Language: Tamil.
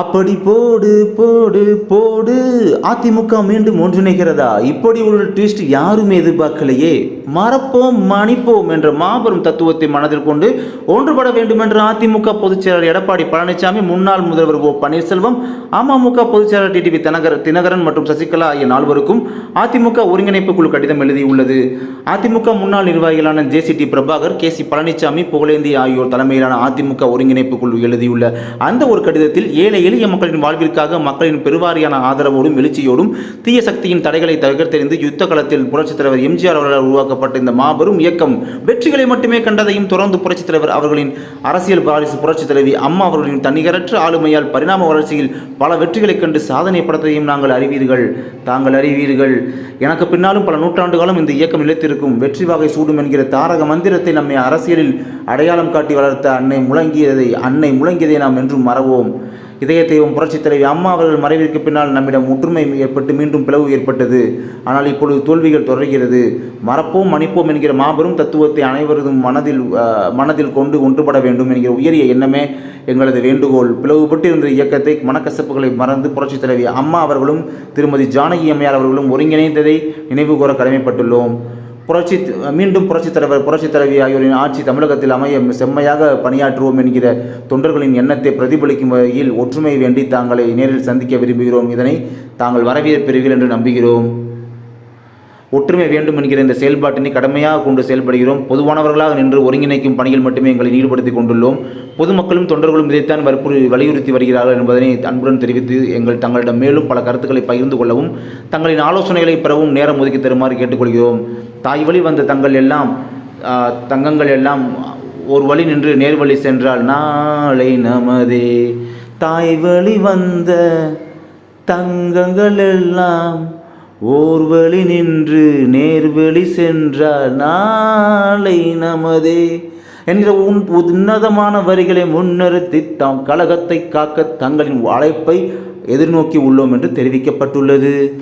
அப்படி போடு போடு போடு. அதிமுக மீண்டும் ஒன்றிணைகிறதா? இப்படி ஒரு ட்விஸ்ட் யாருமே எதிர்பார்க்கலையே. மறப்போம் மணிப்போம் என்ற மாபெரும் தத்துவத்தை மனதில் கொண்டு ஒன்றுபட வேண்டும் என்று அதிமுக பொதுச்செயலாளர் எடப்பாடி பழனிசாமி முன்னாள் முதல்வர் ஓ பன்னீர்செல்வம் அமமுக பொதுச்செயலாளர் டிடிவி தினகர் தினகரன் மற்றும் சசிகலா ஆகிய நால்வருக்கும் அதிமுக ஒருங்கிணைப்பு குழு கடிதம் எழுதியுள்ளது. அதிமுக முன்னாள் நிர்வாகிகளான JCD Prabhakar K C Palaniswami Pugazhendhi ஆகியோர் தலைமையிலான அதிமுக ஒருங்கிணைப்பு குழு எழுதியுள்ள அந்த ஒரு கடிதத்தில் ஏழை எளிய மக்களின் வாழ்விற்காக மக்களின் பெருவாரியான ஆதரவோடும் எழுச்சியோடும் தீய சக்தியின் தடைகளை தகர்த்தெறிந்து யுத்த களத்தில் புரட்சித் தலைவர் எம்ஜிஆர் அவர்களால் உருவாக்கப்பட்ட இந்த மாபெரும் இயக்கம் வெற்றிகளை மட்டுமே கண்டதையும் தொடர்ந்து புரட்சித் தலைவர் அவர்களின் அரசியல் வாரிசு புரட்சித் தலைவி அம்மா அவர்களின் தன்னிகரற்ற ஆளுமையால் பரிணாம வளர்ச்சியில் பல வெற்றிகளைக் கண்டு சாதனை படத்தையும் நாங்கள் அறிவீர்கள். தாங்கள் அறிவீர்கள். எனக்கு பின்னாலும் பல நூற்றாண்டு காலம் இந்த இயக்கம் நிலைத்திருக்கும். வெற்றி வாகை சூடும் என்கிற தாரக மந்திரத்தை நம்மை அரசியலில் அடையாளம் காட்டி வளர்த்த அன்னை முழங்கியதை அன்னை முழங்கியதை நாம் என்றும் மறவோம். இதய தெய்வம் புரட்சித் தலைவி அம்மா அவர்கள் மறைவிற்கு பின்னால் நம்மிடம் ஒற்றுமை ஏற்பட்டு மீண்டும் பிளவு ஏற்பட்டது. ஆனால் இப்பொழுது தோல்விகள் தொடர்கிறது. மறப்போம் மன்னிப்போம் என்கிற மாபெரும் தத்துவத்தை அனைவரதும் மனதில் மனதில் கொண்டு ஒன்றுபட வேண்டும் என்கிற உயரிய எண்ணமே எங்களது வேண்டுகோள். பிளவுபட்டிருந்த இயக்கத்தை மனக்கசப்புகளை மறந்து புரட்சித் தலைவி அம்மா அவர்களும் திருமதி ஜானகி அம்மையார் அவர்களும் ஒருங்கிணைந்ததை நினைவுகூர கடமைப்பட்டுள்ளோம். புரட்சி மீண்டும் புரட்சித் தலைவர் புரட்சி தலைவி ஆகியோரின் ஆட்சி தமிழகத்தில் அமைய செம்மையாக பணியாற்றுவோம் என்கிற தொண்டர்களின் எண்ணத்தை பிரதிபலிக்கும் வகையில் ஒற்றுமை வேண்டி தாங்களை நேரில் சந்திக்க விரும்புகிறோம். இதனை தாங்கள் வரவேற்பீர்கள் என்று நம்புகிறோம். ஒற்றுமை வேண்டும் என்கிற இந்த செயல்பாட்டினை கடமையாக கொண்டு செயல்படுகிறோம். பொதுவானவர்களாக நின்று ஒருங்கிணைக்கும் பணியில் மட்டுமே எங்களை ஈடுபடுத்திக் கொண்டுள்ளோம். பொதுமக்களும் தொண்டர்களும் இதைத்தான் வற்புறு வலியுறுத்தி வருகிறார்கள் என்பதனை அன்புடன் தெரிவித்து எங்கள் தங்களிடம் மேலும் பல கருத்துக்களை பகிர்ந்து கொள்ளவும் தங்களின் ஆலோசனைகளை பெறவும் நேரம் ஒதுக்கி தருமாறு கேட்டுக்கொள்கிறோம். தாய் வழி வந்த தங்கள் எல்லாம் தங்கங்கள் எல்லாம் ஒரு வழி நின்று நேர் வழி சென்றால் நாளை நமதே. தாய் வழி வந்த தங்கங்கள் எல்லாம் ஓர்வழி நின்று நேர்வழி சென்றார் நாளை நமதே என்கிற உன் உன்னதமான வரிகளை முன்னிறுத்தி தாம் கழகத்தை காக்க தங்களின் அழைப்பை எதிர்நோக்கி உள்ளோம் என்று தெரிவிக்கப்பட்டுள்ளது.